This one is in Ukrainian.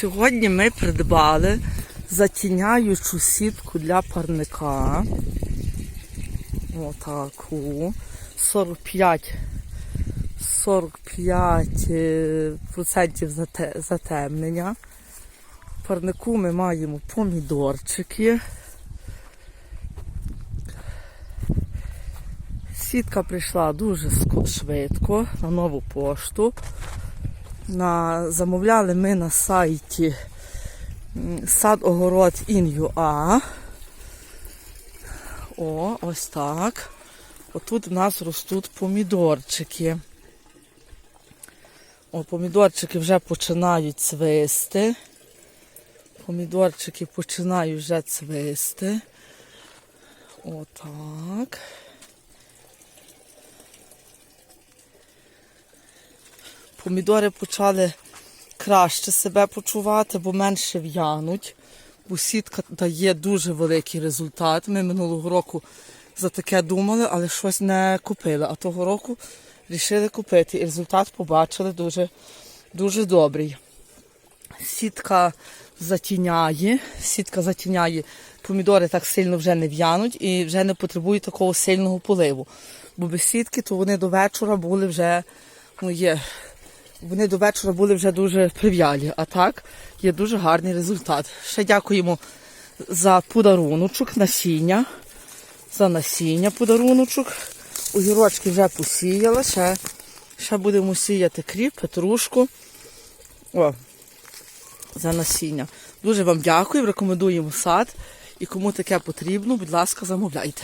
Сьогодні ми придбали затіняючу сітку для парника. Отаку. 45 45 е, процентів зате- затемнення. В парнику ми маємо помідорчики. Сітка прийшла дуже швидко на нову пошту. На, замовляли ми на сайті сад огород in.ua. О, ось так. Отут в нас ростуть помідорчики. О, помідорчики вже починають цвисти. Помідорчики починають вже цвисти. Отак. Помідори почали краще себе почувати, бо менше в'януть. Бо сітка дає дуже великий результат. Ми минулого року за таке думали, але щось не купили. А того року вирішили купити. І результат побачили дуже, дуже добрий. Сітка затіняє, сітка затіняє, помідори так сильно вже не в'януть і вже не потребують такого сильного поливу. Бо без сітки, то вони до вечора були вже, ну є, вони до вечора були вже дуже прив'ялі. А так є дуже гарний результат. Ще дякуємо за подаруночок, насіння. За насіння подаруночок. Огірочки вже посіяла, ще, ще будемо сіяти кріп, петрушку. О, за насіння. Дуже вам дякую, рекомендуємо сад. І кому таке потрібно, будь ласка, замовляйте.